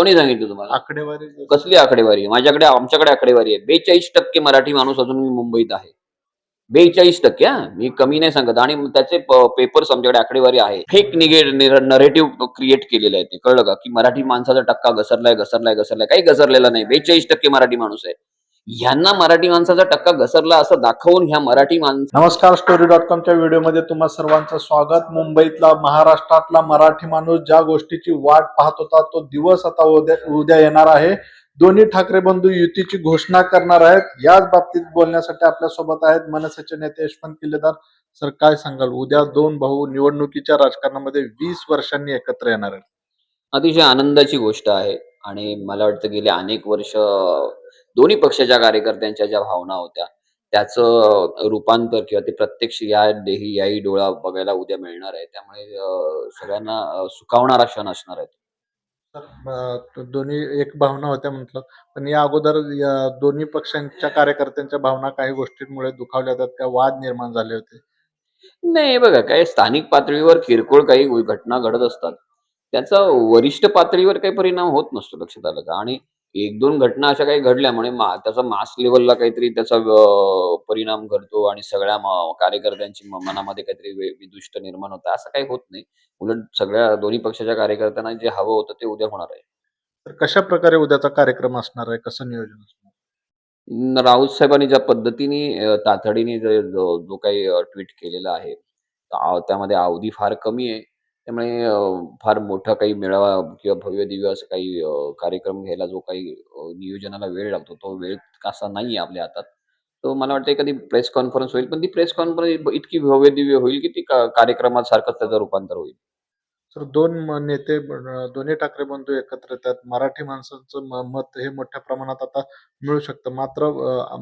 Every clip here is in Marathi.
कोणी सांगितलं तुम्हाला? आकडेवारी कसली आकडेवारी? आहे माझ्याकडे आमच्याकडे आकडेवारी आहे. बेचाळीस टक्के मराठी माणूस अजून मी मुंबईत आहे. बेचाळीस टक्के हा? मी कमी नाही सांगत. आणि त्याचे पेपर्स आमच्याकडे आकडेवारी आहे. फेक निगे नरेटिव्ह क्रिएट केलेले आहे ते. कळलं का? की मराठी माणसाचा टक्का घसरलाय घसरलाय घसरलाय. काही घसरलेला नाही. बेचाळीस टक्के मराठी माणूस आहे. ह्यांना मराठी माणसाचा टक्का घसरला असं दाखवून ह्या मराठी माणसं नमस्कार स्टोरी डॉट कॉमच्या व्हिडिओमध्ये तुम्हा सर्वांचं स्वागत. मुंबईतला महाराष्ट्रातला मराठी माणूस ज्या गोष्टीची वाट पाहत होता तो दिवस आता उद्या उद्या येणार आहे. दोन्ही ठाकरे बंधू युतीची घोषणा करणार आहेत. याच बाबतीत बोलण्यासाठी आपल्यासोबत आहेत मनसेचे नेते यशवंत किल्लेदार. सर काय सांगाल? उद्या दोन भाऊ निवडणुकीच्या राजकारणामध्ये वीस वर्षांनी एकत्र येणार आहेत. अतिशय आनंदाची गोष्ट आहे. आणि मला वाटतं गेले अनेक वर्ष दोन्ही पक्षाच्या कार्यकर्त्यांच्या ज्या भावना होत्या त्याचं रूपांतर किंवा ते प्रत्यक्ष या देही याही डोळा बघायला उद्या मिळणार आहे. त्यामुळे सगळ्यांना सुखावणारा क्षण असणार आहे दोन्ही एक भावना होत्या म्हटलं. पण या अगोदर या दोन्ही पक्षांच्या कार्यकर्त्यांच्या भावना काही गोष्टींमुळे दुखावल्या जातात त्या वाद निर्माण झाले होते. नाही बघा काय स्थानिक पातळीवर किरकोळ काही घटना घडत असतात. त्याचा वरिष्ठ पातळीवर काही परिणाम होत नसतो लक्षात आलं का? आणि एक दोन घटना अशा काही घडल्यामुळे मा त्याचा मास लेवलला काहीतरी त्याचा परिणाम घडतो आणि सगळ्या कार्यकर्त्यांची मनामध्ये काहीतरी विदुष्ट निर्माण होतं. असं काही होत नाही. उलट सगळ्या दोन्ही पक्षाच्या कार्यकर्त्यांना जे हवं होतं ते उद्या होणार आहे. तर कशा प्रकारे उद्याचा कार्यक्रम असणार आहे? कसं नियोजन असणार राऊत साहेबांनी ज्या पद्धतीने तातडीने जे- काही ट्विट केलेला आहे त्यामध्ये अवधी फार कमी आहे. त्यामुळे अ, फार मोठा काही मेळावा किंवा भव्य दिव्य असं काही अ, कार्यक्रम घ्यायला जो काही अ, नियोजनाला वेळ लागतो तो वेळ असा नाही आपल्या हातात. तो मला वाटतं एखादी प्रेस कॉन्फरन्स होईल पण ती प्रेस कॉन्फरन्स इतकी भव्य दिव्य होईल की ती का- कार्यक्रमात त्याचं रूपांतर होईल. तर दोन नेते दोन्ही ठाकरे बंधू एकत्र येतात. मराठी माणसांचं मत हे मोठ्या प्रमाणात आता मिळू शकतं. मात्र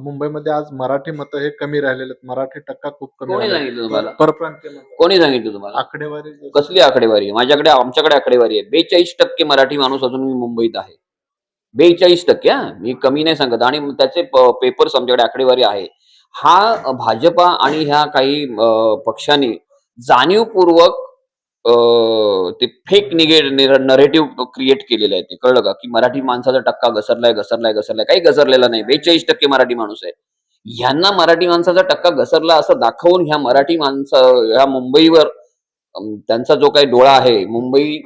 मुंबईमध्ये आज मराठी मत हे कमी राहिलेले आहेत. मराठी टक्का खूप कमी सांगितलं परप्रांतीय. कोणी सांगितलं तुम्हाला? आकडेवारी कसली आकडेवारी माझ्याकडे आमच्याकडे आकडेवारी आहे. बेचाळीस टक्के मराठी माणूस अजून मी मुंबईत आहे. बेचाळीस टक्के मी कमी नाही सांगत. आणि त्याचे पेपर्स आमच्याकडे आकडेवारी आहे. हा भाजपा आणि ह्या काही पक्षांनी जाणीवपूर्वक ते फेक निगे नरेटिव्ह क्रिएट केलेलं आहे ते. कळलं का? की मराठी माणसाचा टक्का घसरलाय घसरलाय घसरलाय. काही घसरलेला नाही. बेचाळीस टक्के मराठी माणूस आहे. ह्यांना मराठी माणसाचा टक्का घसरला असं दाखवून ह्या मराठी माणसं ह्या मुंबईवर त्यांचा जो काही डोळा आहे मुंबई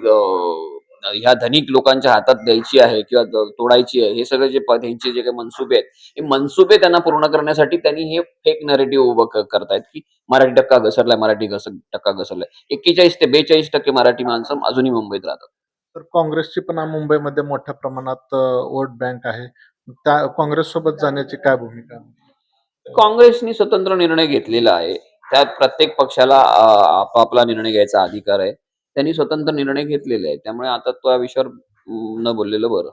ह्या धनिक लोकांच्या हातात द्यायची आहे किंवा तोडायची आहे हे सगळे जे त्यांचे जे काही मनसुबे आहेत हे मनसुबे त्यांना पूर्ण करण्यासाठी त्यांनी हे फेक नरेटिव्ह उभं करतायत की मराठी टक्का घसरलाय मराठी घस टक्का घसरलाय. एक्केचाळीस ते बेचाळीस टक्के मराठी माणसं अजूनही मुंबईत राहतात. तर काँग्रेसची पण मुंबईमध्ये मोठ्या प्रमाणात वोट बँक आहे. त्या काँग्रेस सोबत जाण्याची काय भूमिका? काँग्रेसनी स्वतंत्र निर्णय घेतलेला आहे. त्यात प्रत्येक पक्षाला आपापला निर्णय घ्यायचा अधिकार आहे. त्यांनी स्वतंत्र निर्णय घेतलेले आहे त्यामुळे आता त्या विषयावर न बोललेलं बरं.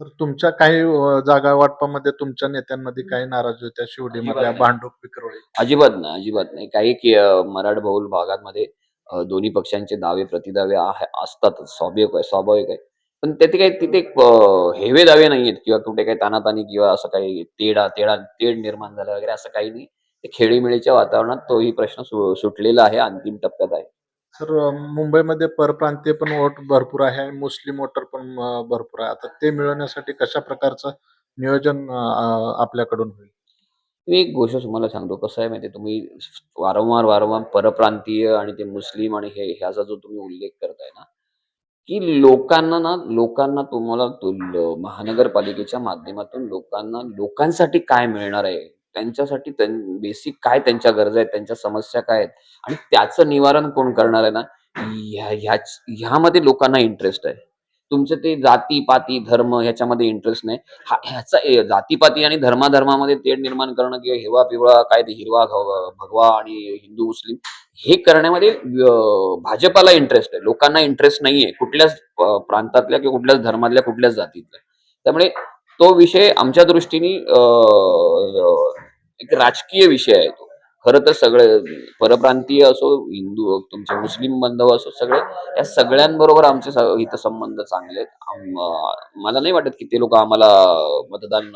तर तुमच्या काही अं, जागा वाटपामध्ये तुमच्या नेत्यांमध्ये काही नाराजी होत्या? शिवडीमधल्या अजिबात नाही. भांडूप विक्रोळी? अजिबात नाही अजिबात नाही. काही की अं, मराठबहुल भागांमध्ये अं, दोन्ही पक्षांचे दावे प्रतिदावे आहे असतातच स्वाभाविक आहे स्वाभाविक आहे. पण तिथे काही तिथे अं, हेवे दावे नाहीयेत किंवा कुठे काही तानातानी किंवा असं काही तेढा तेढा तेढ निर्माण झाला वगैरे असं काही नाही. ते खेळीमेळीच्या वातावरणात तोही प्रश्न सु- सुटलेला आहे. अंतिम टप्प्यात आहे. तर मुंबईमध्ये परप्रांतीय पण वोट भरपूर आहे आणि मुस्लिम वोटर पण अं, भरपूर आहे. आता ते मिळवण्यासाठी कशा प्रकारचं नियोजन अं, आपल्याकडून होईल? मी एक गोष्ट तुम्हाला सांगतो. कसं आहे माहिती तुम्ही वारंवार वारंवार परप्रांतीय आणि ते मुस्लिम आणि हे ह्याचा जो तुम्ही उल्लेख करताय ना की लोकांना ना लोकांना तुम्हाला महानगरपालिकेच्या माध्यमातून लोकांना लोकांसाठी काय मिळणार आहे? त्यांच्यासाठी बेसिक काय त्यांच्या गरजा आहेत त्यांच्या समस्या काय आहेत आणि त्याचं निवारण कोण करणार आहे ना? ह्या- ह्याच ह्यामध्ये लोकांना इंटरेस्ट आहे. तुमचं ते जाती पाती धर्म ह्याच्यामध्ये इंटरेस्ट नाही. हा ह्याचा ए- जातीपाती आणि धर्माधर्मामध्ये तेढ निर्माण करणं किंवा हिरवा पिवळा काय ते हिरवा घ- भगवा आणि हिंदू मुस्लिम हे करण्यामध्ये अं, भाजपाला इंटरेस्ट आहे. लोकांना इंटरेस्ट नाहीये. कुठल्याच प्रांतातल्या किंवा कुठल्याच धर्मातल्या कुठल्याच जातीतल्या. त्यामुळे तो विषय आमच्या दृष्टीने एक राजकीय विषय आहे तो. खरं तर सगळे परप्रांतीय असो हिंदू तुमचे मुस्लिम बांधव असो सगळे या सगळ्यांबरोबर आमचे हितसंबंध चांगले आहेत. मला नाही वाटत की ते लोक आम्हाला मतदान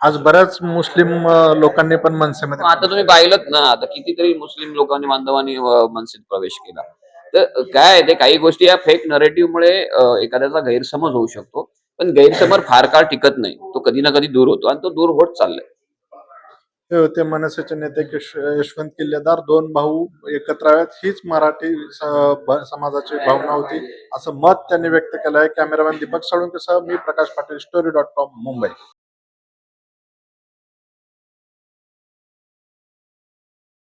आज बऱ्याच मुस्लिम लोकांनी पण मनसेमध्ये आता तुम्ही पाहिलं ना आता कितीतरी मुस्लिम लोकांनी बांधवांनी मनसेत प्रवेश केला. तर काय आहे ते काही गोष्टी या फेक नरेटिव्हमुळे एखाद्याचा गैरसमज होऊ शकतो. पण गैरसमज फार काळ टिकत नाही. तो कधी ना कधी दूर होतो आणि तो दूर होत चाललाय. हे होते मनसेचे नेते यशवंत किल्लेदार. दोन भाऊ एकत्र आहेत. हीच मराठी समाजाची भावना होती. असं मत त्यांनी व्यक्त केलं आहे कॅमेरामॅन दीपक साळुंकेसह मी Prakash Patil story dot com Mumbai.